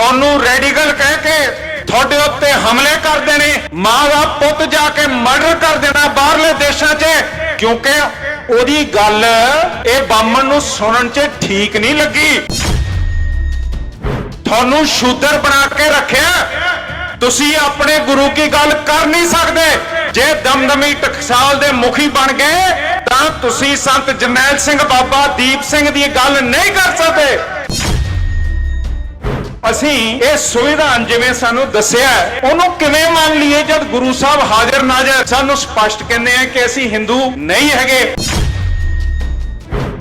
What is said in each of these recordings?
ਤੁਹਾਨੂੰ ਰੈਡੀਕਲ ਕਹਿ ਕੇ ਤੁਹਾਡੇ ਉੱਤੇ ਹਮਲੇ ਕਰਦੇ ਨੇ ਮਾਂ ਦਾ ਪੁੱਤ ਜਾ ਕੇ ਮਰਡਰ ਕਰ ਦੇਣਾ ਬਾਹਰਲੇ ਦੇਸ਼ਾਂ 'ਚ, ਕਿਉਂਕਿ ਉਹਦੀ ਗੱਲ ਇਹ ਬਾਮਣ ਨੂੰ ਸੁਣਨ 'ਚ ਠੀਕ ਨਹੀਂ ਲੱਗੀ। ਤੁਹਾਨੂੰ ਸ਼ੂਦਰ ਬਣਾ ਕੇ ਰੱਖਿਆ। ਤੁਸੀਂ ਆਪਣੇ ਗੁਰੂ ਕੀ ਗੱਲ ਕਰ ਨਹੀਂ ਸਕਦੇ। ਜੇ ਦਮਦਮੀ ਟਕਸਾਲ ਦੇ ਮੁਖੀ ਬਣ ਗਏ, ਤਾਂ ਤੁਸੀਂ ਸੰਤ ਜਰਨੈਲ ਸਿੰਘ ਬਾਬਾ ਦੀਪ ਸਿੰਘ ਦੀ ਗੱਲ ਨਹੀਂ ਕਰ ਸਕਦੇ। ਅਸੀਂ ਇਹ ਸੰਵਿਧਾਨ ਜਿਵੇਂ ਸਾਨੂੰ ਦੱਸਿਆ ਉਹਨੂੰ ਕਿਵੇਂ ਮੰਨ ਲਈਏ ਜਦ ਗੁਰੂ ਸਾਹਿਬ ਹਾਜ਼ਰ ਨਾਜ਼ਰ ਸਾਨੂੰ ਸਪਸ਼ਟ ਕਹਿੰਦੇ ਆ ਕਿ ਅਸੀਂ ਹਿੰਦੂ ਨਹੀਂ ਹੈਗੇ।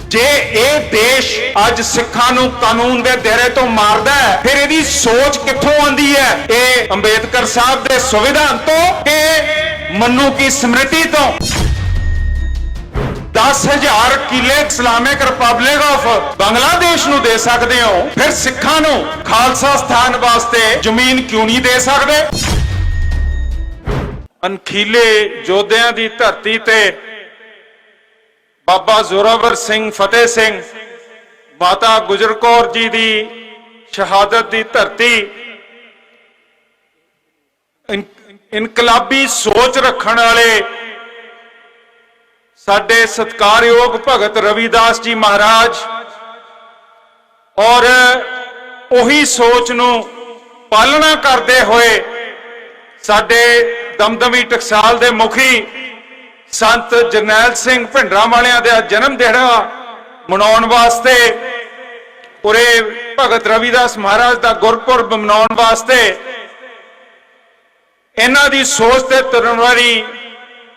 ਜੇ ਇਹ ਦੇਸ਼ ਅੱਜ ਸਿੱਖਾਂ ਨੂੰ ਕਾਨੂੰਨ ਦੇ ਦਾਇਰੇ ਤੋਂ ਮਾਰਦਾ ਹੈ, ਫਿਰ ਇਹਦੀ ਸੋਚ ਕਿੱਥੋਂ ਆਉਂਦੀ ਹੈ? ਇਹ ਅੰਬੇਦਕਰ ਸਾਹਿਬ ਦੇ ਸੰਵਿਧਾਨ ਤੋਂ ਕਿ ਮੰਨੂ ਕੀ ਸਮ੍ਰਿਤੀ ਤੋਂ? 10000 ਕਿਲੇ ਇਸਲਾਮਿਕ ਰਿਪਬਲਿਕ ਆਫ ਬੰਗਲਾਦੇਸ਼ ਨੂੰ ਦੇ ਸਕਦੇ ਹੋ। ਫਿਰ ਸਿੱਖਾਂ ਨੂੰ ਖਾਲਸਾ ਸਥਾਨ ਵਾਸਤੇ ਜ਼ਮੀਨ ਕਿਉਂ ਨਹੀਂ ਦੇ ਸਕਦੇ? ਅਨਖੀਲੇ ਯੋਧਿਆਂ ਦੀ ਧਰਤੀ ਤੇ ਬਾਬਾ ਜ਼ੋਰਾਵਰ ਸਿੰਘ ਫਤਿਹ ਸਿੰਘ, ਮਾਤਾ ਗੁਜਰ ਕੌਰ ਜੀ ਦੀ ਸ਼ਹਾਦਤ ਦੀ ਧਰਤੀ ਇਨਕਲਾਬੀ ਸੋਚ ਰੱਖਣ ਵਾਲੇ ਸਾਡੇ ਸਤਕਾਰਯੋਗ ਭਗਤ ਰਵਿਦਾਸ ਜੀ ਮਹਾਰਾਜ, ਔਰ ਉਹੀ ਸੋਚ ਨੂੰ ਪਾਲਣਾ ਕਰਦੇ ਹੋਏ ਸਾਡੇ ਦਮਦਮੀ ਟਕਸਾਲ ਦੇ ਮੁਖੀ ਸੰਤ ਜਰਨੈਲ ਸਿੰਘ ਭਿੰਡਰਾਂ ਵਾਲਿਆਂ ਦਾ ਜਨਮ ਦਿਹਾੜਾ ਮਨਾਉਣ ਵਾਸਤੇ, ਉਰੇ ਭਗਤ ਰਵਿਦਾਸ ਮਹਾਰਾਜ ਦਾ ਗੁਰਪੁਰਬ ਮਨਾਉਣ ਵਾਸਤੇ, ਇਹਨਾਂ ਦੀ ਸੋਚ ਤੇ ਤੁਰਨ ਵਾਲੀ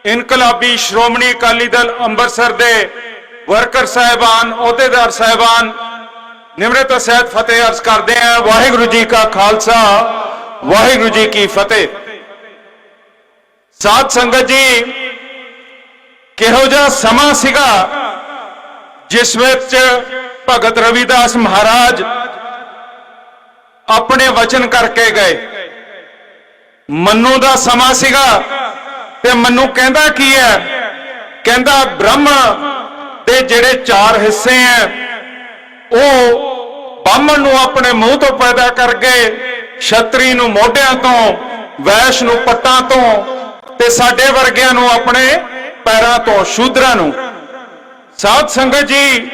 ਇਨਕਲਾਬੀ ਸ਼੍ਰੋਮਣੀ ਅਕਾਲੀ ਦਲ ਅੰਮ੍ਰਿਤਸਰ ਦੇ ਵਰਕਰ ਸਾਹਿਬਾਨ, ਅਹੁਦੇਦਾਰ ਸਾਹਿਬਾਨ ਨਿਮਰਤਾ ਸਹਿਤ ਫਤਿਹ ਅਰਜ਼ ਕਰਦੇ ਆ, ਵਾਹਿਗੁਰੂ ਜੀ ਕਾ ਖਾਲਸਾ, ਵਾਹਿਗੁਰੂ ਜੀ ਕੀ ਫਤਿਹ। ਸਾਧ ਸੰਗਤ ਜੀ, ਕਿਹੋ ਜਿਹਾ ਸਮਾਂ ਸੀਗਾ ਜਿਸ ਵਿੱਚ ਭਗਤ ਰਵਿਦਾਸ ਮਹਾਰਾਜ ਆਪਣੇ ਵਚਨ ਕਰਕੇ ਗਏ। ਮੰਨੂ ਦਾ ਸਮਾਂ ਸੀਗਾ ਤੇ ਮੰਨੂ ਕਹਿੰਦਾ ਕੀ ਹੈ? ਕਹਿੰਦਾ, ਬ੍ਰਹਮ ਦੇ ਜਿਹੜੇ ਚਾਰ ਹਿੱਸੇ ਐ, ਉਹ ਬਾਹਮਣ ਨੂੰ ਆਪਣੇ ਮੂੰਹ ਤੋਂ ਪੈਦਾ ਕਰਕੇ ਛਤਰੀ ਨੂੰ ਮੋਢਿਆਂ ਤੋਂ, ਵੈਸ਼ ਨੂੰ ਪੱਟਾਂ ਤੋਂ ਤੇ ਸਾਡੇ ਵਰਗਿਆਂ ਨੂੰ ਆਪਣੇ ਪੈਰਾਂ ਤੋਂ, ਸ਼ੂਦਰਾਂ ਨੂੰ। ਸਾਧ ਸੰਗਤ ਜੀ,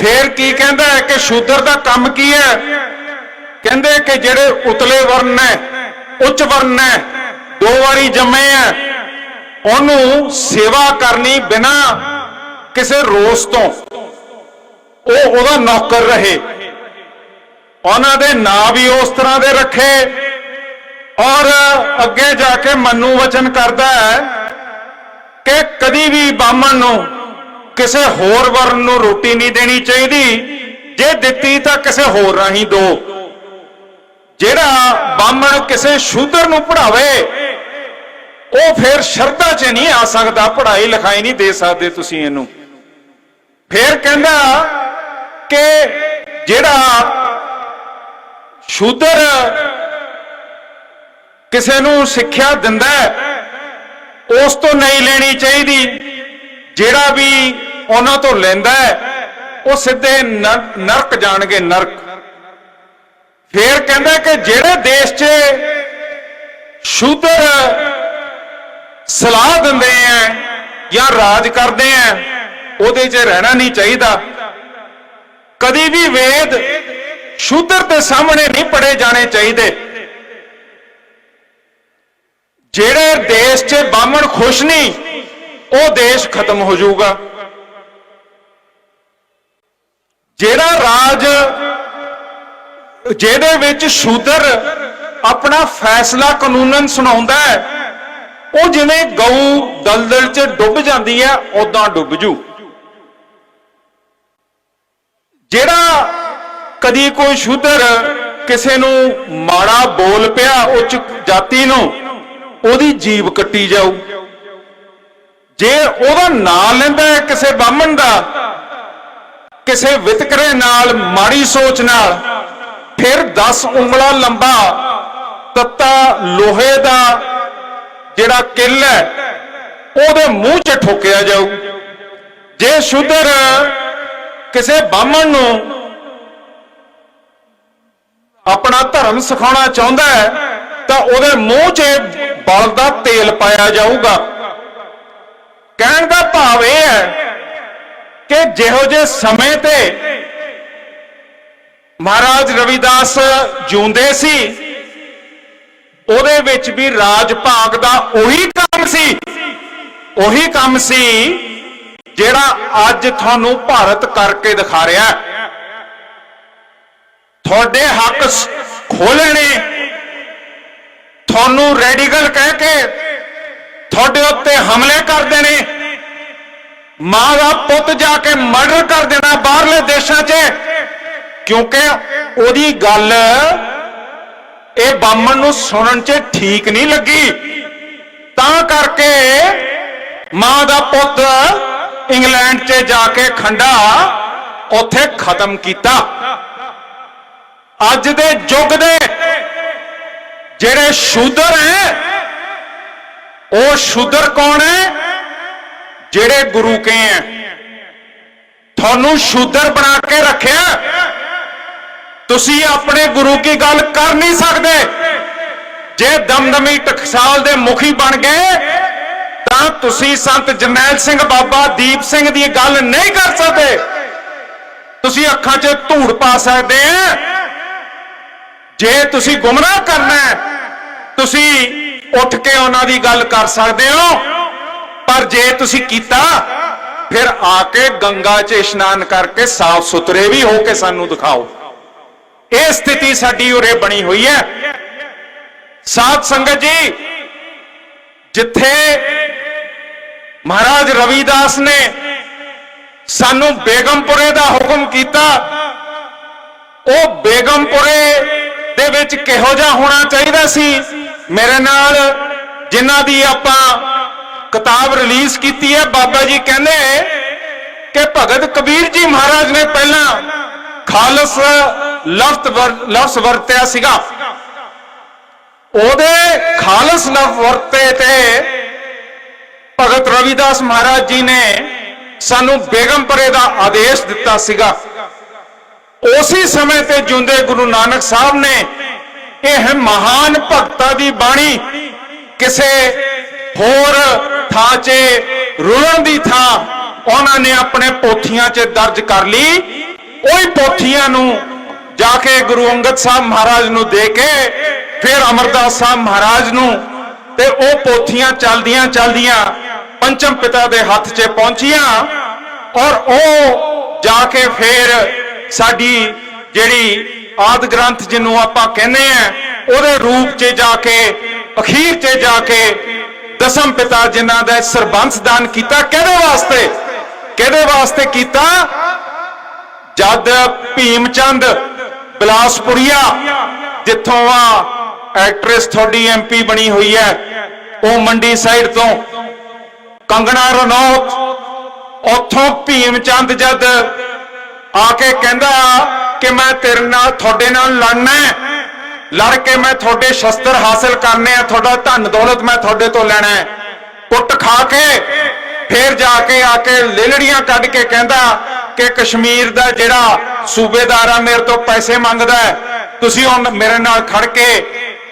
ਫੇਰ ਕੀ ਕਹਿੰਦਾ ਹੈ ਕਿ ਸ਼ੂਦਰ ਦਾ ਕੰਮ ਕੀ ਹੈ? ਕਹਿੰਦੇ ਕਿ ਜਿਹੜੇ ਉਤਲੇ ਵਰਨ ਨੇ, ਉੱਚ ਵਰਨ ਨੇ, ਦੋ ਵਾਰੀ ਜੰਮੇ ਆ ਉਹਨੂੰ ਸੇਵਾ ਕਰਨੀ ਬਿਨਾ ਕਿਸੇ ਰੋਸ ਤੋਂ। ਉਹ ਉਹਦਾ ਨੌਕਰ ਰਹੇ। ਉਹਨਾਂ ਦੇ ਨਾਂ ਵੀ ਉਸ ਤਰ੍ਹਾਂ ਦੇ ਰੱਖੇ ਔਰ ਅੱਗੇ ਜਾ ਕੇ ਮਨੂ ਵਚਨ ਕਰਦਾ ਹੈ ਕਿ ਕਦੀ ਵੀ ਬਾਹਮਣ ਨੂੰ ਕਿਸੇ ਹੋਰ ਵਰਨ ਨੂੰ ਰੋਟੀ ਨਹੀਂ ਦੇਣੀ ਚਾਹੀਦੀ। ਜੇ ਦਿੱਤੀ ਤਾਂ ਕਿਸੇ ਹੋਰ ਰਾਹੀਂ ਦੋ। ਜਿਹੜਾ ਬਾਹਮਣ ਕਿਸੇ ਸ਼ੂਦਰ ਨੂੰ ਪੜਾਵੇ ਉਹ ਫਿਰ ਸ਼ਰਧਾ 'ਚ ਨਹੀਂ ਆ ਸਕਦਾ, ਪੜ੍ਹਾਈ ਲਿਖਾਈ ਨਹੀਂ ਦੇ ਸਕਦੇ ਤੁਸੀਂ ਇਹਨੂੰ। ਫਿਰ ਕਹਿੰਦਾ ਕਿ ਜਿਹੜਾ ਸ਼ੂਦਰ ਕਿਸੇ ਨੂੰ ਸਿੱਖਿਆ ਦਿੰਦਾ ਉਸ ਤੋਂ ਨਹੀਂ ਲੈਣੀ ਚਾਹੀਦੀ। ਜਿਹੜਾ ਵੀ ਉਹਨਾਂ ਤੋਂ ਲੈਂਦਾ ਉਹ ਸਿੱਧੇ ਨਰ- ਨਰਕ ਜਾਣਗੇ, ਨਰਕ। ਫੇਰ ਕਹਿੰਦਾ ਕਿ ਜਿਹੜੇ ਦੇਸ਼ 'ਚ ਸ਼ੂਦਰ ਸਲਾਹ ਦਿੰਦੇ ਆ ਜਾਂ ਰਾਜ ਕਰਦੇ ਆ, ਉਹਦੇ 'ਚ ਰਹਿਣਾ ਨਹੀਂ ਚਾਹੀਦਾ। ਕਦੀ ਵੀ ਵੇਦ ਸ਼ੂਦਰ ਦੇ ਸਾਹਮਣੇ ਨਹੀਂ ਪੜੇ ਜਾਣੇ ਚਾਹੀਦੇ। ਜਿਹੜੇ ਦੇਸ਼ 'ਚ ਬਾਹਮਣ ਖੁਸ਼ ਨਹੀਂ, ਉਹ ਦੇਸ਼ ਖਤਮ ਹੋ ਜਾਊਗਾ। ਜਿਹੜਾ ਰਾਜ ਜਿਹਦੇ ਵਿੱਚ ਸ਼ੂਦਰ ਆਪਣਾ ਫੈਸਲਾ ਕਾਨੂੰਨਨ ਸੁਣਾਉਂਦਾ ਹੈ ਉਹ ਜਿਵੇਂ ਗਊ ਦਲਦਲ 'ਚ ਡੁੱਬ ਜਾਂਦੀ ਹੈ ਉਦਾਂ ਡੁੱਬ ਜੂ। ਜਿਹੜਾ ਕਦੀ ਕੋਈ ਸ਼ੂਦਰ ਕਿਸੇ ਨੂੰ ਮਾੜਾ ਬੋਲ ਪਿਆ ਉੱਚ ਜਾਤੀ ਨੂੰ, ਉਹਦੀ ਜੀਬ ਕੱਟੀ ਜਾਊ। ਜੇ ਉਹਦਾ ਨਾਂ ਲੈਂਦਾ ਹੈ ਕਿਸੇ ਬਾਹਮਣ ਦਾ, ਕਿਸੇ ਵਿਤਕਰੇ ਨਾਲ, ਮਾੜੀ ਸੋਚ ਨਾਲ, ਫਿਰ 10 ਉਂਗਲਾ ਲੰਬਾ, ਤੱਤਾ ਲੋਹੇ ਦਾ ਜਿਹੜਾ ਕਿੱਲ ਹੈ, ਉਹਦੇ ਮੂੰਹ 'ਚ ਠੋਕਿਆ ਜਾਊ। ਜੇ ਸ਼ੁੱਧਰ ਕਿਸੇ ਬਾਹਮਣ ਨੂੰ ਆਪਣਾ ਧਰਮ ਸਿਖਾਉਣਾ ਚਾਹੁੰਦਾ ਹੈ, ਤਾਂ ਉਹਦੇ ਮੂੰਹ 'ਚ ਇਹ ਬਲ ਦਾ ਤੇਲ ਪਾਇਆ ਜਾਊਗਾ। ਕਹਿਣ ਦਾ ਭਾਵ ਇਹ ਹੈ ਕਿ ਜਿਹੋ ਜਿਹੇ ਸਮੇਂ ਤੇ ਮਹਾਰਾਜ ਰਵਿਦਾਸ ਜਿਉਂਦੇ ਸੀ ਉਹਦੇ ਵਿੱਚ ਵੀ ਰਾਜ ਭਾਗ ਦਾ ਉਹੀ ਕੰਮ ਸੀ। ਉਹੀ ਕੰਮ ਸੀ ਜਿਹੜਾ ਅੱਜ ਤੁਹਾਨੂੰ ਭਾਰਤ ਕਰਕੇ ਦਿਖਾ ਰਿਹਾ ਤੁਹਾਡੇ ਹੱਕ ਸ- ਖੋਲਣੇ ਤੁਹਾਨੂੰ ਰੈਡੀਕਲ ਕਹਿ ਕੇ ਤੁਹਾਡੇ ਉੱਤੇ ਹਮਲੇ ਕਰਦੇ ਨੇ ਮਾਂ ਦਾ ਪੁੱਤ ਜਾ ਕੇ ਮਰਡਰ ਕਰ ਦੇਣਾ ਬਾਹਰਲੇ ਦੇਸ਼ਾਂ 'ਚ। ਕਿਉਂਕਿ ਉਹਦੀ ਗੱਲ ਇਹ ਬਾਮਣ ਨੂੰ ਸੁਣਨ 'ਚ ਠੀਕ ਨਹੀਂ ਲੱਗੀ। ਤਾਂ ਕਰਕੇ ਮਾਂ ਦਾ ਪੁੱਤ ਇੰਗਲੈਂਡ 'ਚ ਜਾ ਕੇ ਖੰਡਾ ਉੱਥੇ ਖਤਮ ਕੀਤਾ। ਅੱਜ ਦੇ ਯੁੱਗ ਦੇ ਜਿਹੜੇ ਸ਼ੂਦਰ ਹੈ, ਉਹ ਸ਼ੂਦਰ ਕੌਣ ਹੈ? ਜਿਹੜੇ ਗੁਰੂ ਕੇ ਹੈ। ਤੁਹਾਨੂੰ ਸ਼ੂਦਰ ਬਣਾ ਕੇ ਰੱਖਿਆ। ਤੁਸੀਂ ਆਪਣੇ ਗੁਰੂ ਕੀ ਗੱਲ ਕਰ ਨਹੀਂ ਸਕਦੇ? ਜੇ ਦਮਦਮੀ ਟਕਸਾਲ ਦੇ ਮੁਖੀ ਬਣ ਗਏ, ਤਾਂ ਤੁਸੀਂ ਸੰਤ ਜਰਨੈਲ ਸਿੰਘ ਬਾਬਾ ਦੀਪ ਸਿੰਘ ਦੀ ਗੱਲ ਨਹੀਂ ਕਰ ਸਕਦੇ। ਤੁਸੀਂ ਅੱਖਾਂ 'ਚ ਧੂੜ ਪਾ ਸਕਦੇ ਆ। ਜੇ ਤੁਸੀਂ ਗੁੰਮਰਾਹ ਕਰਨਾ ਤੁਸੀਂ ਉੱਠ ਕੇ ਉਹਨਾਂ ਦੀ ਗੱਲ ਕਰ ਸਕਦੇ ਹੋ। ਪਰ ਜੇ ਤੁਸੀਂ ਕੀਤਾ, ਫਿਰ ਆ ਕੇ ਗੰਗਾ 'ਚ ਇਸ਼ਨਾਨ ਕਰਕੇ ਸਾਫ਼ ਸੁਥਰੇ ਵੀ ਹੋ ਕੇ ਸਾਨੂੰ ਦਿਖਾਓ। ਇਹ ਸਥਿਤੀ ਸਾਡੀ ਉਰੇ ਬਣੀ ਹੋਈ ਹੈ। ਸਾਧ ਸੰਗਤ ਜੀ, ਜਿੱਥੇ ਮਹਾਰਾਜ ਰਵਿਦਾਸ ਨੇ ਸਾਨੂੰ ਬੇਗਮਪੁਰੇ ਦਾ ਹੁਕਮ ਕੀਤਾ, ਉਹ ਬੇਗਮਪੁਰੇ ਦੇ ਵਿੱਚ ਕਿਹੋ ਜਿਹਾ ਹੋਣਾ ਚਾਹੀਦਾ ਸੀ? ਮੇਰੇ ਨਾਲ ਜਿਨ੍ਹਾਂ ਦੀ ਆਪਾਂ ਕਿਤਾਬ ਰਿਲੀਜ਼ ਕੀਤੀ ਹੈ, ਬਾਬਾ ਜੀ ਕਹਿੰਦੇ ਕਿ ਭਗਤ ਕਬੀਰ ਜੀ ਮਹਾਰਾਜ ਨੇ ਪਹਿਲਾਂ ਖਾਲਸ ਲਫ਼ਜ਼ ਵਰ- ਲਫ਼ਜ਼ ਵਰਤਿਆ ਸੀਗਾ। ਉਹਦੇ ਖਾਲਸ ਲਫ਼ਜ਼ ਵਰਤੇ ਤੇ ਭਗਤ ਰਵਿਦਾਸ ਮਹਾਰਾਜ ਜੀ ਨੇ ਸਾਨੂੰ ਬੇਗਮਪੁਰੇ ਦਾ ਆਦੇਸ਼ ਦਿੱਤਾ ਸੀਗਾ। ਉਸੇ ਸਮੇਂ ਤੇ ਜਿਉਂਦੇ ਗੁਰੂ ਨਾਨਕ ਸਾਹਿਬ ਨੇ ਇਹ ਮਹਾਨ ਭਗਤਾਂ ਦੀ ਬਾਣੀ ਕਿਸੇ ਹੋਰ ਥਾਂ 'ਚ ਰੁਲਣ ਦੀ ਥਾਂ ਉਹਨਾਂ ਨੇ ਆਪਣੇ ਪੋਥੀਆਂ 'ਚ ਦਰਜ ਕਰ ਲਈ। ਉਹੀ ਪੋਥੀਆਂ ਨੂੰ ਜਾ ਕੇ ਗੁਰੂ ਅੰਗਦ ਸਾਹਿਬ ਮਹਾਰਾਜ ਨੂੰ ਦੇ ਕੇ ਫਿਰ ਅਮਰਦਾਸ ਸਾਹਿਬ ਮਹਾਰਾਜ ਨੂੰ ਤੇ ਉਹ ਪੋਥੀਆਂ ਚਲਦੀਆਂ ਚਲਦੀਆਂ ਪੰਚਮ ਪਿਤਾ ਦੇ ਹੱਥ 'ਚ ਪਹੁੰਚੀਆਂ ਔਰ ਉਹ ਜਾ ਕੇ ਫਿਰ ਸਾਡੀ ਜਿਹੜੀ ਆਦ ਗ੍ਰੰਥ ਜਿਹਨੂੰ ਆਪਾਂ ਕਹਿੰਦੇ ਆ, ਉਹਦੇ ਰੂਪ 'ਚ ਜਾ ਕੇ ਅਖੀਰ 'ਚ ਜਾ ਕੇ ਦਸਮ ਪਿਤਾ ਜਿਨ੍ਹਾਂ ਦਾ ਸਰਬੰਸ ਦਾਨ ਕੀਤਾ, ਕਿਹਦੇ ਵਾਸਤੇ? ਕਿਹਦੇ ਵਾਸਤੇ ਕੀਤਾ? ਜਦ ਭੀਮ ਚੰਦ ਬਲਾਸਪੁਰੀਆ, ਜਿੱਥੋਂ ਆ ਐਕਟ੍ਰੈਸ ਤੁਹਾਡੀ ਐਮਪੀ ਬਣੀ ਹੋਈ ਹੈ, ਉਹ ਮੰਡੀ ਸਾਈਡ ਤੋਂ ਕੰਗਣਾ ਰਣੌਤ, ਉੱਥੋਂ ਭੀਮ ਚੰਦ ਜਦ ਆ ਕੇ ਕਹਿੰਦਾ ਕਿ ਮੈਂ ਤੇਰੇ ਨਾਲ, ਤੁਹਾਡੇ ਨਾਲ ਲੜਨਾ ਲੜ ਕੇ ਮੈਂ ਤੁਹਾਡੇ ਸ਼ਸਤਰ ਹਾਸਲ ਕਰਨੇ ਆ, ਤੁਹਾਡਾ ਧਨ ਦੌਲਤ ਮੈਂ ਤੁਹਾਡੇ ਤੋਂ ਲੈਣਾ ਕੁੱਟ ਖਾ ਕੇ ਫੇਰ ਜਾ ਕੇ ਆ ਕੇ ਲੇਲੜੀਆਂ ਕੱਢ ਕੇ ਕਹਿੰਦਾ ਕਿ ਕਸ਼ਮੀਰ ਦਾ ਜਿਹੜਾ ਸੂਬੇਦਾਰ ਆ ਮੇਰੇ ਤੋਂ ਪੈਸੇ ਮੰਗਦਾ ਹੈ, ਤੁਸੀਂ ਹੁਣ ਮੇਰੇ ਨਾਲ ਖੜ ਕੇ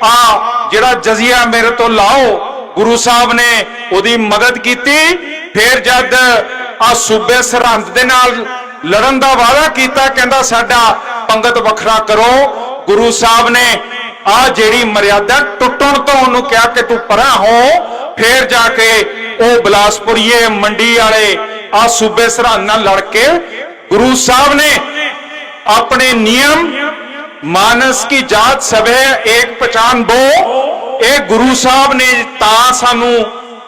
ਆ ਜਿਹੜਾ ਜਜ਼ੀਆ ਮੇਰੇ ਤੋਂ ਲਾਓ। ਗੁਰੂ ਸਾਹਿਬ ਨੇ ਉਹਦੀ ਮਦਦ ਕੀਤੀ। ਫਿਰ ਜਦ ਆ ਸੂਬੇ ਸਰਹੰਦ ਦੇ ਨਾਲ ਲੜਨ ਦਾ ਵਾਅਦਾ ਕੀਤਾ, ਕਹਿੰਦਾ ਸਾਡਾ ਪੰਗਤ ਵੱਖਰਾ ਕਰੋ। ਗੁਰੂ ਸਾਹਿਬ ਨੇ ਆ ਜਿਹੜੀ ਮਰਿਆਦਾ ਟੁੱਟਣ ਤੋਂ ਉਹਨੂੰ ਕਿਹਾ ਕਿ ਤੂੰ ਪਰਾਂ ਹੋ। ਫੇਰ ਜਾ ਕੇ ਉਹ ਬਲਾਸਪੁਰੀਏ ਮੰਡੀ ਵਾਲੇ ਆ ਸੂਬੇ ਸਰਹੰਦ ਨਾਲ ਲੜ ਕੇ ਗੁਰੂ ਸਾਹਿਬ ਨੇ ਆਪਣੇ ਨਿਯਮ ਮਾਨਸ ਕੀ ਜਾਤ ਸਭੇ ਇੱਕ ਪਛਾਨ ਬੋ। ਇਹ ਗੁਰੂ ਸਾਹਿਬ ਨੇ ਤਾਂ ਸਾਨੂੰ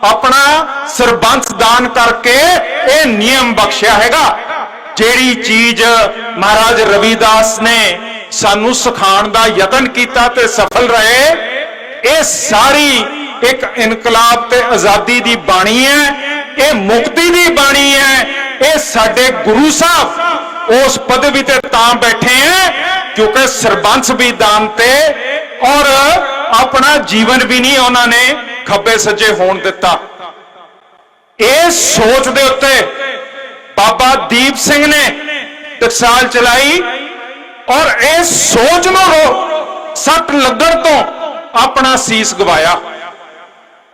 ਆਪਣਾ ਸਰਬੰਸ ਦਾਨ ਕਰਕੇ ਇਹ ਨਿਯਮ ਬਖਸ਼ਿਆ ਹੈਗਾ। ਜਿਹੜੀ ਚੀਜ਼ ਮਹਾਰਾਜ ਰਵਿਦਾਸ ਨੇ ਸਾਨੂੰ ਸਿਖਾਉਣ ਦਾ ਯਤਨ ਕੀਤਾ ਤੇ ਸਫਲ ਰਹੇ, ਇਹ ਸਾਰੀ ਇੱਕ ਇਨਕਲਾਬ ਤੇ ਆਜ਼ਾਦੀ ਦੀ ਬਾਣੀ ਹੈ, ਇਹ ਮੁਕਤੀ ਦੀ ਬਾਣੀ ਹੈ, ਇਹ ਸਾਡੇ ਗੁਰੂ ਸਾਹਿਬ ਉਸ ਪਦਵੀ ਤੇ ਤਾਂ ਬੈਠੇ ਹੈ ਕਿਉਂਕਿ ਸਰਬੰਸ ਵੀ ਦਾਨ ਤੇ ਔਰ ਆਪਣਾ ਜੀਵਨ ਵੀ ਨਹੀਂ ਉਹਨਾਂ ਨੇ ਖੱਬੇ ਸੱਜੇ ਹੋਣ ਦਿੱਤਾ। ਇਹ ਸੋਚ ਦੇ ਉੱਤੇ ਬਾਬਾ ਦੀਪ ਸਿੰਘ ਨੇ ਟਕਸਾਲ ਚਲਾਈ ਔਰ ਇਹ ਸੋਚ ਨੂੰ ਸੱਟ ਲੱਗਣ ਤੋਂ ਆਪਣਾ ਸੀਸ ਗਵਾਇਆ।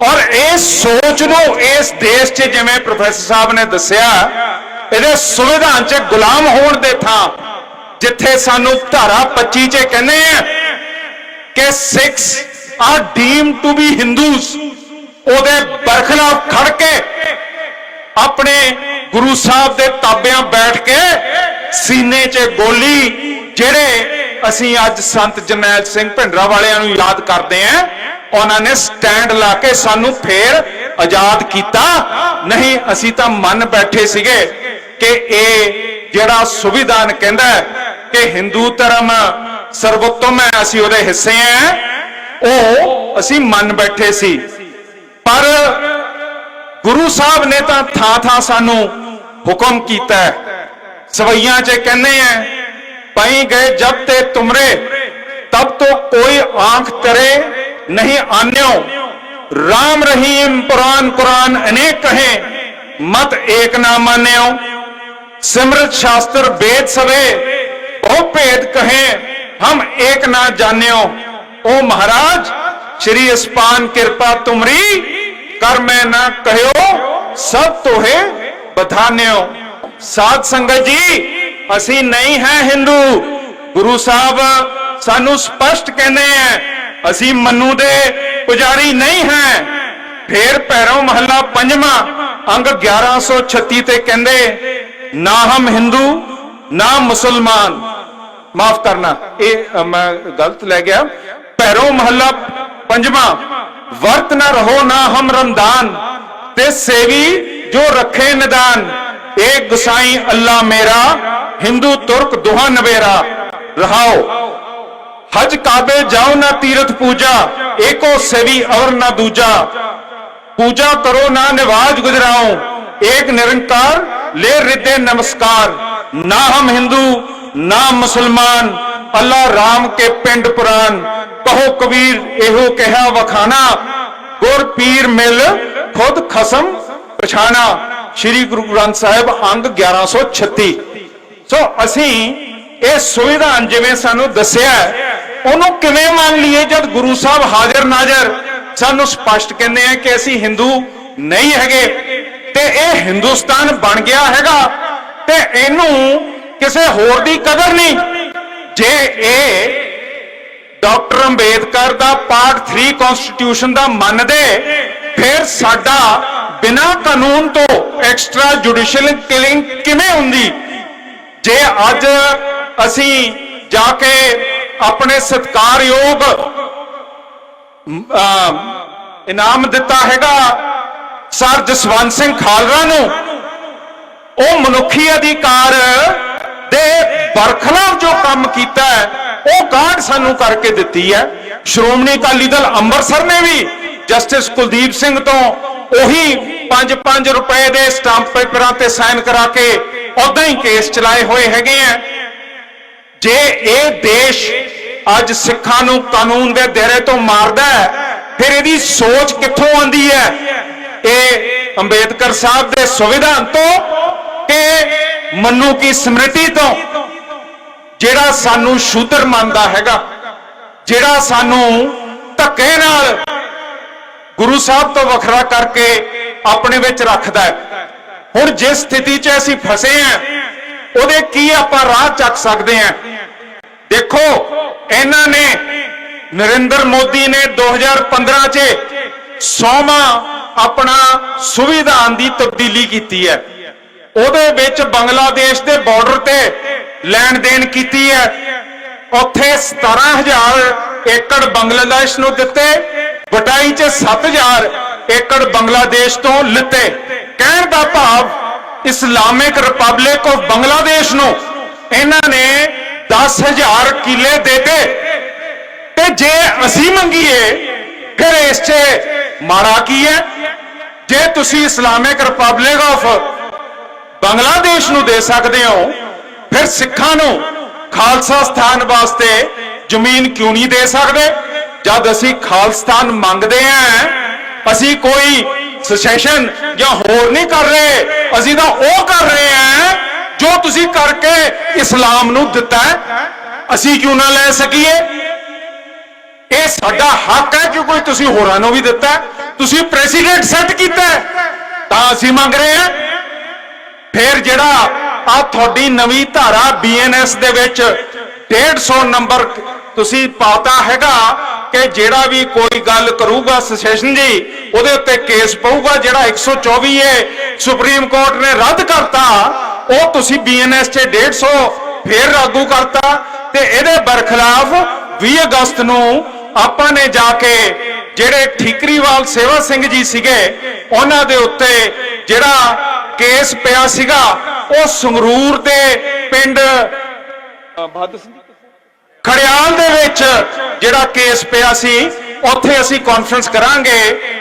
ਔਰ ਇਸ ਸੋਚ ਨੂੰ ਇਸ ਦੇਸ਼ 'ਚ ਜਿਵੇਂ ਪ੍ਰੋਫੈਸਰ ਸਾਹਿਬ ਨੇ ਦੱਸਿਆ, ਇਹਦੇ ਸੰਵਿਧਾਨ 'ਚ ਗੁਲਾਮ ਹੋਣ ਦੇ ਥਾਂ ਜਿੱਥੇ ਸਾਨੂੰ ਧਾਰਾ 25 'ਚ ਕਹਿੰਦੇ ਆ ਕਿ Sikhs are deem to be Hindus ਉਹਦੇ ਬਰਖਲਾਫ ਖੜ ਕੇ ਆਪਣੇ ਗੁਰੂ ਸਾਹਿਬ ਦੇ ਤਾਬਿਆਂ ਬੈਠ ਕੇ ਸੀਨੇ 'ਚ ਗੋਲੀ ਜਿਹੜੇ ਅਸੀਂ ਅੱਜ ਸੰਤ ਜਰਨੈਲ ਸਿੰਘ ਭਿੰਡਰਾ ਵਾਲਿਆਂ ਨੂੰ ਯਾਦ ਕਰਦੇ ਆਂ। ਉਹਨਾਂ ਨੇ ਸਟੈਂਡ ਲਾ ਕੇ ਸਾਨੂੰ ਫੇਰ ਆਜ਼ਾਦ ਕੀਤਾ। ਨਹੀਂ, ਅਸੀਂ ਤਾਂ ਮੰਨ ਬੈਠੇ ਸੀਗੇ ਕਿ ਇਹ ਜਿਹੜਾ ਸੰਵਿਧਾਨ ਕਹਿੰਦਾ ਕਿ ਹਿੰਦੂ ਧਰਮ ਸਰਵੋਤਮ ਹੈ, ਅਸੀਂ ਉਹਦੇ ਹਿੱਸੇ ਆਂ ਉਹ ਅਸੀਂ ਮੰਨ ਬੈਠੇ ਸੀ। ਪਰ ਗੁਰੂ ਸਾਹਿਬ ਨੇ ਤਾਂ ਥਾਂ ਥਾਂ ਸਾਨੂੰ ਹੁਕਮ ਕੀਤਾ ਸਵਈਆਂ 'ਚ ਕਹਿੰਦੇ ਆ, ਪਈ ਗਏ ਜਬ ਤੇ ਤੁਮਰੇ, ਤਬ ਤੋਂ ਕੋਈ ਆਂਖ ਤਰੇ ਨਹੀਂ ਆਨਿਓ। ਰਾਮ ਰਹੀਮ ਪੁਰਾਨ ਕੁਰਾਨ ਅਨੇਕ ਕਹੇ, ਮਤ ਏਕ ਨਾ ਮਾਨਿਓ। ਸਿਮਰਤ ਸ਼ਾਸਤਰ ਵੇਦ ਸਵੇ, ਉਹ ਭੇਦ ਕਹੇ, ਹਮ ਏਕ ਨਾ ਜਾਣਿਓ। ਉਹ ਮਹਾਰਾਜ, ਸ਼੍ਰੀ ਅਸਪਾਨ ਕਿਰਪਾ ਤੁਮਰੀ, ਕਰ ਮੈਂ ਨਾ ਕਹਿਓ, ਸਭ ਤੋਹੇ ਬਧਾਨਿਓ। ਸਾਧ ਸੰਗਤ ਜੀ, ਅਸੀਂ ਨਹੀਂ ਹੈ ਹਿੰਦੂ। ਗੁਰੂ ਸਾਹਿਬ ਸਾਨੂੰ ਸਪਸ਼ਟ ਕਹਿੰਦੇ ਆ ਅਸੀਂ ਮੰਨੂ ਦੇ ਪੁਜਾਰੀ ਨਹੀਂ ਹੈ। ਫੇਰ ਪੈਰੋਂ ਮਹੱਲਾ ਪੰਜਵਾਂ ਅੰਗ 1136 ਤੇ ਕਹਿੰਦੇ, ਨਾ ਹਮ ਹਿੰਦੂ, ਨਾ ਮੁਸਲਮਾਨ। ਮਾਫ ਕਰਨਾ, ਇਹ ਮੈਂ ਗਲਤ ਲੈ ਗਿਆ। ਪੈਰੋਂ ਮਹੱਲਾ ਪੰਜਵਾਂ, ਵਰਤ ਨਾ ਰਹੋ ਨਾ ਹਮ ਰਮਦਾਨ, ਤੇ ਸੇਵੀ ਜੋ ਰੱਖੇ ਨਿਦਾਨ। ਏ ਗੁਸਾਈ ਅੱਲਾ ਮੇਰਾ, ਹਿੰਦੂ ਤੁਰਕ ਦੋਹਾਂ ਨਵੇਰਾ, ਰਹਾਓ। ਹਜ ਕਾਬੇ ਜਾਓ ਨਾ ਤੀਰਥ ਪੂਜਾ, ਏਕੋ ਸੇਵੀ ਔਰ ਨਾ ਦੂਜਾ। ਪੂਜਾ ਕਰੋ ਨਾ ਨਿਵਾਜ ਗੁਜਰਾਓ ਏਕ ਨਿਰੰਕਾਰ, ਲੈ ਰਿਦੇ ਨਮਸਕਾਰ। ਨਾ ਹਮ ਹਿੰਦੂ, ਨਾ ਮੁਸਲਮਾਨ, ਅੱਲਾ RAM ਕੇ ਪਿੰਡ ਪੁਰਾਨ। ਕਹੋ ਕਬੀਰ, ਇਹੋ ਕਹਿਆ ਵਖਾਨਾ ਗੁਰ ਪੀਰ ਮਿਲ, ਖੁਦ ਖਸਮ ਪਛਾਣਾ। ਸ੍ਰੀ ਗੁਰੂ ਗ੍ਰੰਥ ਸਾਹਿਬ ਅੰਗ 1136 ਸੋ ਅਸੀਂ ਇਹ ਸੁਵਿਧਾਨ ਜਿਵੇਂ ਸਾਨੂੰ ਦੱਸਿਆ ਉਹਨੂੰ ਕਿਵੇਂ ਮੰਨ ਲਈਏ ਜਦ ਗੁਰੂ ਸਾਹਿਬ ਹਾਜ਼ਰ ਨਾਜ਼ਰ? ਸਾਨੂੰ ਸਪਸ਼ਟ ਕਹਿੰਦੇ ਆ ਕਿ ਅਸੀਂ ਹਿੰਦੂ ਨਹੀਂ ਹੈਗੇ। ਤੇ ਇਹ ਹਿੰਦੁਸਤਾਨ ਬਣ ਗਿਆ ਹੈਗਾ। ਤੇ ਇਹਨੂੰ ਕਿਸੇ ਹੋਰ ਦੀ ਕਦਰ ਨਹੀਂ। ਜੇ ਇਹ ਡਾਕਟਰ ਅੰਬੇਦਕਰ ਦਾ ਪਾਰਟ 3 ਕਨਸਟੀਟਿਊਸ਼ਨ ਦਾ ਮੰਨਦੇ, ਫਿਰ ਸਾਡਾ ਬਿਨਾ ਕਾਨੂੰਨ ਤੋਂ ਐਕਸਟਰਾ ਜੁਡੀਸ਼ੀਅਲ ਕਿਲਿੰਗ ਕਿਵੇਂ ਹੁੰਦੀ? ਜੇ ਅੱਜ ਅਸੀਂ ਜਾ ਕੇ ਆਪਣੇ ਸਤਕਾਰਯੋਗ ਇਨਾਮ ਦਿੱਤਾ ਹੈਗਾ ਸਰ ਜਸਵੰਤ ਸਿੰਘ ਖਾਲਰਾ ਨੂੰ। ਉਹ ਮਨੁੱਖੀ ਅਧਿਕਾਰ ਦੇ ਬਰਖਲਾਫ ਜੋ ਕੰਮ ਕੀਤਾ ਹੈ, ਉਹ ਕਾਢ ਸਾਨੂੰ ਕਰਕੇ ਦਿੱਤੀ ਹੈ। ਸ਼੍ਰੋਮਣੀ ਅਕਾਲੀ ਦਲ ਅੰਮ੍ਰਿਤਸਰ ਨੇ ਵੀ ਜਸਟਿਸ ਕੁਲਦੀਪ ਸਿੰਘ ਤੋਂ ਉਹੀ 5-5 ਰੁਪਏ ਦੇ ਸਟੰਪ ਪੇਪਰਾਂ ਤੇ ਸਾਈਨ ਕਰਾ ਕੇ ਉਦਾਂ ਹੀ ਕੇਸ ਚਲਾਏ ਹੋਏ ਹੈਗੇ ਆ। ਜੇ ਇਹ ਦੇਸ਼ ਅੱਜ ਸਿੱਖਾਂ ਨੂੰ ਕਾਨੂੰਨ ਦੇ ਦਾਇਰੇ ਤੋਂ ਮਾਰਦਾ ਹੈ, ਫਿਰ ਇਹਦੀ ਸੋਚ ਕਿੱਥੋਂ ਆਉਂਦੀ ਹੈ? ਇਹ ਅੰਬੇਦਕਰ ਸਾਹਿਬ ਦੇ ਸੰਵਿਧਾਨ ਤੋਂ ਕਿ ਮੰਨੂ ਕੀ ਸਮ੍ਰਿਤੀ ਤੋਂ? ਜਿਹੜਾ ਸਾਨੂੰ ਸ਼ੂਦਰ ਮੰਨਦਾ ਹੈਗਾ, ਜਿਹੜਾ ਸਾਨੂੰ ਧੱਕੇ ਨਾਲ ਗੁਰੂ ਸਾਹਿਬ ਤੋਂ ਵੱਖਰਾ ਕਰਕੇ ਆਪਣੇ ਵਿੱਚ ਰੱਖਦਾ ਹੈ। ਹੁਣ ਜਿਸ ਸਥਿਤੀ 'ਚ ਅਸੀਂ ਫਸੇ ਆਂ ਉਹਦੇ ਕੀ ਆਪਾਂ ਰਾਹ ਚੱਕ ਸਕਦੇ ਆਂ ਦੇਖੋ, ਇਹਨਾਂ ਨੇ ਨਰਿੰਦਰ ਮੋਦੀ ਨੇ 2015 'ਚ ਸੌਵਾਂ ਆਪਣਾ ਸੰਵਿਧਾਨ ਦੀ ਤਬਦੀਲੀ ਕੀਤੀ ਹੈ। ਉਹਦੇ ਵਿੱਚ ਬੰਗਲਾਦੇਸ਼ ਦੇ ਬਾਰਡਰ ਤੇ ਲੈਣ ਦੇਣ ਕੀਤੀ ਹੈ। ਉੱਥੇ 17000 ਏਕੜ ਬੰਗਲਾਦੇਸ਼ ਨੂੰ ਦਿੱਤੇ ਬਟਾਈ 'ਚ 7000 ਏਕੜ ਬੰਗਲਾਦੇਸ਼ ਤੋਂ ਲਿੱਤੇ। ਕਹਿਣ ਦਾ ਭਾਵ ਇਸਲਾਮਿਕ ਰਿਪਬਲਿਕ ਆਫ ਬੰਗਲਾਦੇਸ਼ ਨੂੰ ਇਹਨਾਂ ਨੇ 10000 ਕਿੱਲੇ ਦਿੱਤੇ। ਤੇ ਜੇ ਅਸੀਂ ਮੰਗੀਏ, ਫਿਰ ਇਸ 'ਚ ਮਾੜਾ ਕੀ ਹੈ? ਜੇ ਤੁਸੀਂ ਇਸਲਾਮਿਕ ਰਿਪਬਲਿਕ ਆਫ ਬੰਗਲਾਦੇਸ਼ ਨੂੰ ਦੇ ਸਕਦੇ ਹੋ, ਫਿਰ ਸਿੱਖਾਂ ਨੂੰ ਖਾਲਸਾ ਸਥਾਨ ਵਾਸਤੇ ਜ਼ਮੀਨ ਕਿਉਂ ਨਹੀਂ ਦੇ ਸਕਦੇ? ਜਦ ਅਸੀਂ ਖਾਲਸਤਾਨ ਮੰਗਦੇ ਆਂ ਅਸੀਂ ਕੋਈ ਸੈਸ਼ਨ ਜਾਂ ਹੋਰ ਨਹੀਂ ਕਰ ਰਹੇ? ਅਸੀਂ ਤਾਂ ਉਹ ਕਰ ਰਹੇ ਆਂ ਜੋ ਤੁਸੀਂ ਕਰਕੇ ਇਸਲਾਮ ਨੂੰ ਦਿੱਤਾ ਅਸੀਂ ਕਿਉਂ ਨਾ ਲੈ ਸਕੀਏ? ਇਹ ਸਾਡਾ ਹੱਕ ਹੈ ਕਿ ਕੋਈ ਤੁਸੀਂ ਹੋਰਾਂ ਨੂੰ ਵੀ ਦਿੱਤਾ ਤੁਸੀਂ ਪ੍ਰੈਜ਼ੀਡੈਂਟ ਸੈੱਟ ਕੀਤਾ ਤਾਂ ਅਸੀਂ ਮੰਗ ਰਹੇ ਹਾਂ। ਫਿਰ ਜਿਹੜਾ ਆ ਤੁਹਾਡੀ ਨਵੀਂ ਧਾਰਾ ਬੀਐਨਐਸ ਦੇ ਵਿੱਚ 150 ਨੰਬਰ ਤੁਸੀਂ ਪਾਤਾ ਹੈਗਾ ਕਿ ਜਿਹੜਾ ਵੀ ਕੋਈ ਗੱਲ ਕਰੂਗਾ ਸੈਸ਼ਨ ਜੀ, ਉਹਦੇ ਉੱਤੇ ਕੇਸ ਪਊਗਾ, ਜਿਹੜਾ 124 ਹੈ ਸੁਪਰੀਮ ਕੋਰਟ ਨੇ ਰੱਦ ਕਰਤਾ, ਉਹ ਤੁਸੀਂ ਬੀਐਨਐਸ 'ਚ 150 ਫੇਰ ਲਾਗੂ ਕਰਤਾ ਤੇ ਇਹਦੇ ਬਰਖਲਾਫ 20 ਅਗਸਤ ਨੂੰ ਆਪਾਂ ਨੇ ਜਾ ਕੇ ਜਿਹੜੇ ਠੀਕਰੀਵਾਲ ਸੇਵਾ ਸਿੰਘ ਜੀ ਸੀਗੇ, ਉਹਨਾਂ ਦੇ ਉੱਤੇ ਜਿਹੜਾ ਕੇਸ ਪਿਆ ਸੀਗਾ, ਉਹ ਸੰਗਰੂਰ ਦੇ ਪਿੰਡ ਖੜਿਆਲ ਦੇ ਵਿੱਚ ਜਿਹੜਾ ਕੇਸ ਪਿਆ ਸੀ, ਉੱਥੇ ਅਸੀਂ ਕਾਨਫਰੰਸ ਕਰਾਂਗੇ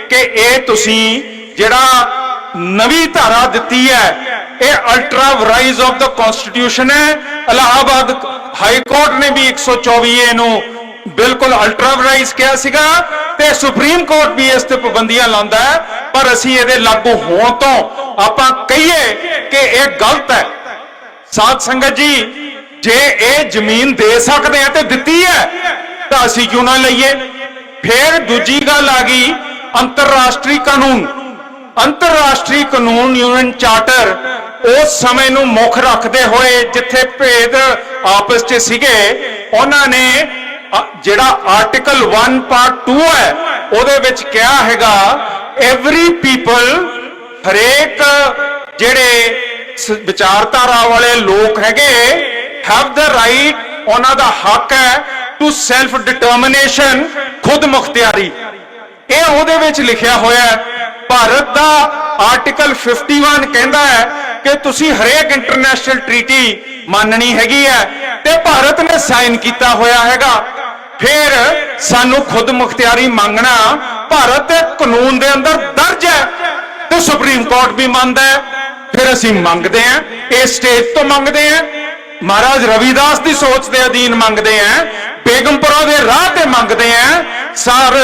ਕਿ ਇਹ ਤੁਸੀਂ ਜਿਹੜਾ ਨਵੀਂ ਧਾਰਾ ਦਿੱਤੀ ਹੈ, ਇਹ ultra vires of the constitution ਹੈ। ਇਲਾਹਾਬਾਦ ਹਾਈ ਕੋਰਟ ਨੇ ਵੀ 124 ਏ ਨੂੰ ਬਿਲਕੁਲ ਅਲਟਰਾ ਵਰਾਈਜ਼ ਕਿਹਾ ਸੀਗਾ ਤੇ ਸੁਪਰੀਮ ਕੋਰਟ ਵੀ ਇਸ ਤੇ ਪਾਬੰਦੀਆਂ ਲਾਉਂਦਾ ਹੈ। ਪਰ ਅਸੀਂ ਇਹਦੇ ਲਾਗੂ ਹੋਣ ਤੋਂ ਆਪਾਂ ਕਹੀਏ ਕਿ ਇਹ ਗਲਤ ਹੈ। ਸਾਧ ਸੰਗਤ ਜੀ ਜੇ ਇਹ ਜ਼ਮੀਨ ਦੇ ਸਕਦੇ ਆ ਤੇ ਦਿੱਤੀ ਹੈ, ਤਾਂ ਅਸੀਂ ਕਿਉਂ ਨਾ ਲਈਏ? ਫਿਰ ਦੂਜੀ ਗੱਲ ਆ ਗਈ, ਅੰਤਰਰਾਸ਼ਟਰੀ ਕਾਨੂੰਨ। ਅੰਤਰਰਾਸ਼ਟਰੀ ਕਾਨੂੰਨ ਯੂਐਨ ਚਾਰਟਰ, ਉਸ ਸਮੇਂ ਨੂੰ ਮੁੱਖ ਰੱਖਦੇ ਹੋਏ ਜਿੱਥੇ ਭੇਦ ਆਪਸ 'ਚ ਸੀਗੇ, ਉਹਨਾਂ ਨੇ ਜਿਹੜਾ ਆਰਟੀਕਲ 1 ਪਾਰਟ 2 ਹੈ, ਉਹਦੇ ਵਿੱਚ ਕਿਹਾ ਹੈਗਾ ਐਵਰੀ ਪੀਪਲ ਹਰੇਕ ਜਿਹੜੇ ਵਿਚਾਰਧਾਰਾ ਵਾਲੇ ਲੋਕ ਹੈਗੇ ਹੈਵ ਦਾ ਰਾਈਟ ਉਹਨਾਂ ਦਾ ਹੱਕ ਹੈ ਟੂ ਸੈਲਫ ਡਿਟਰਮੀਨੇਸ਼ਨ ਖੁਦ ਮੁਖਤਿਆਰੀ। ਇਹ ਉਹਦੇ ਵਿੱਚ ਲਿਖਿਆ ਹੋਇਆ ਹੈ। ਭਾਰਤ ਦਾ ਆਰਟੀਕਲ 51 ਕਹਿੰਦਾ ਹੈ ਕਿ ਤੁਸੀਂ ਹਰੇਕ ਇੰਟਰਨੈਸ਼ਨਲ ਟ੍ਰੀਟੀ ਮੰਨਣੀ ਹੈਗੀ ਹੈ ਤੇ ਭਾਰਤ ਨੇ ਸਾਈਨ ਕੀਤਾ ਹੋਇਆ ਹੈਗਾ। ਫਿਰ ਸਾਨੂੰ ਖੁਦ ਮੁਖਤਿਆਰੀ ਮੰਗਣਾ, ਭਾਰਤ ਦੇ ਕਾਨੂੰਨ ਦੇ ਅੰਦਰ ਦਰਜ ਹੈ ਤੇ ਸੁਪਰੀਮ ਕੋਰਟ ਵੀ ਮੰਨਦਾ ਹੈ। ਫਿਰ ਅਸੀਂ ਮੰਗਦੇ ਹਾਂ, ਇਹ ਸਟੇਜ ਤੋਂ ਮੰਗਦੇ ਹਾਂ। ਮਹਾਰਾਜ ਰਵਿਦਾਸ ਦੀ ਸੋਚ ਦੇ ਅਧੀਨ ਮੰਗਦੇ ਹਾਂ ਬੇਗਮਪੁਰਾ ਦੇ ਰਾਹ ਤੇ ਮੰਗਦੇ ਹਾਂ ਸਰ,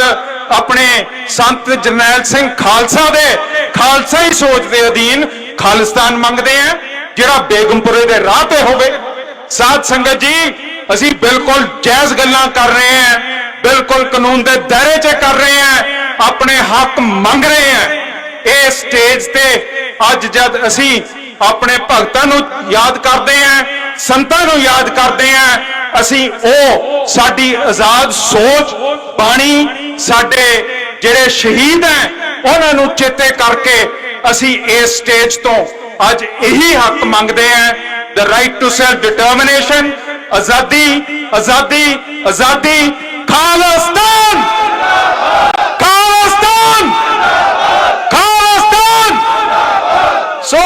ਆਪਣੇ ਸੰਤ ਜਰਨੈਲ ਸਿੰਘ ਖਾਲਸਾ ਦੇ ਖਾਲਸਾ ਹੀ ਸੋਚ ਦੇ ਅਧੀਨ ਖਾਲਿਸਤਾਨ ਮੰਗਦੇ ਹਾਂ ਜਿਹੜਾ ਬੇਗਮਪੁਰੇ ਦੇ ਰਾਹ ਤੇ ਹੋਵੇ। ਸਾਧ ਸੰਗਤ ਜੀ, ਅਸੀਂ ਬਿਲਕੁਲ ਜਾਇਜ਼ ਗੱਲਾਂ ਕਰ ਰਹੇ ਹਾਂ ਬਿਲਕੁਲ ਕਾਨੂੰਨ ਦੇ ਦਾਇਰੇ 'ਚ ਕਰ ਰਹੇ ਹਾਂ ਆਪਣੇ ਹੱਕ ਮੰਗ ਰਹੇ ਹਾਂ ਇਹ ਸਟੇਜ ਤੇ ਅੱਜ ਜਦ ਅਸੀਂ ਆਪਣੇ ਭਗਤਾਂ ਨੂੰ ਯਾਦ ਕਰਦੇ ਆਂ ਸੰਤਾਂ ਨੂੰ ਯਾਦ ਕਰਦੇ ਆਂ। ਅਸੀਂ ਉਹ ਸਾਡੀ ਆਜ਼ਾਦ ਸੋਚ, ਬਾਣੀ, ਸਾਡੇ ਜਿਹੜੇ ਸ਼ਹੀਦ ਹੈ, ਉਹਨਾਂ ਨੂੰ ਚੇਤੇ ਕਰਕੇ ਅਸੀਂ ਇਸ ਸਟੇਜ ਤੋਂ ਅੱਜ ਇਹੀ ਹੱਕ ਮੰਗਦੇ ਆਂ। The right to self determination ਆਜ਼ਾਦੀ ਆਜ਼ਾਦੀ ਆਜ਼ਾਦੀ, ਖਾਲਸਤਾਨ! ਖਾਲਸਤਾਨ! ਖਾਲਸਤਾਨ! ਸੋ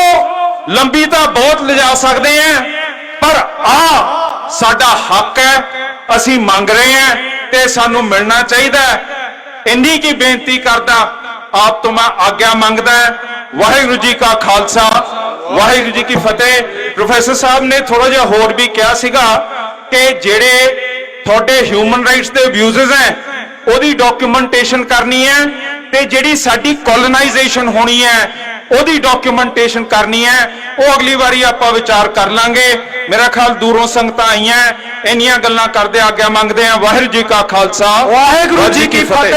ਲੰਬੀ ਤਾਂ ਬਹੁਤ ਲਿਜਾ ਸਕਦੇ ਆ। ਪਰ ਆ, ਸਾਡਾ ਹੱਕ ਹੈ, ਅਸੀਂ ਮੰਗ ਰਹੇ ਹਾਂ ਤੇ ਸਾਨੂੰ ਮਿਲਣਾ ਚਾਹੀਦਾ ਇੰਨੀ ਕੀ ਬੇਨਤੀ ਕਰਦਾ, ਆਪ ਤੋਂ ਮੈਂ ਆਗਿਆ ਮੰਗਦਾ ਵਾਹਿਗੁਰੂ ਜੀ ਕਾ ਖਾਲਸਾ, ਵਾਹਿਗੁਰੂ ਜੀ ਕੀ ਫਤਿਹ। ਪ੍ਰੋਫੈਸਰ ਸਾਹਿਬ ਨੇ ਥੋੜਾ ਜਿਹਾ ਹੋਰ ਵੀ ਕਿਹਾ ਸੀਗਾ ਕਿ ਜਿਹੜੇ ਤੁਹਾਡੇ ਹਿਊਮਨ ਰਾਈਟਸ ਦੇ ਅਬਿਊਜ਼ਸ ਹੈ, ਉਹਦੀ ਡਾਕੂਮੈਂਟੇਸ਼ਨ ਕਰਨੀ ਹੈ ਤੇ ਜਿਹੜੀ ਸਾਡੀ ਕੋਲੋਨਾਈਜੇਸ਼ਨ ਹੋਣੀ ਹੈ ਉਹਦੀ ਡਾਕੂਮੈਂਟੇਸ਼ਨ ਕਰਨੀ ਹੈ ਉਹ ਅਗਲੀ ਵਾਰੀ ਆਪਾਂ ਵਿਚਾਰ ਕਰ ਲਾਂਗੇ। ਮੇਰਾ ਖਿਆਲ ਦੂਰੋਂ ਸੰਗਤਾਂ ਆਈਆਂ ਇੰਨੀਆਂ ਗੱਲਾਂ ਕਰਦੇ ਆਗਿਆ ਮੰਗਦੇ ਆ ਵਾਹਿਗੁਰੂ ਜੀ ਕਾ ਖਾਲਸਾ। ਵਾਹਿਗੁਰੂ ਜੀ ਕੀ ਫਤਿਹ।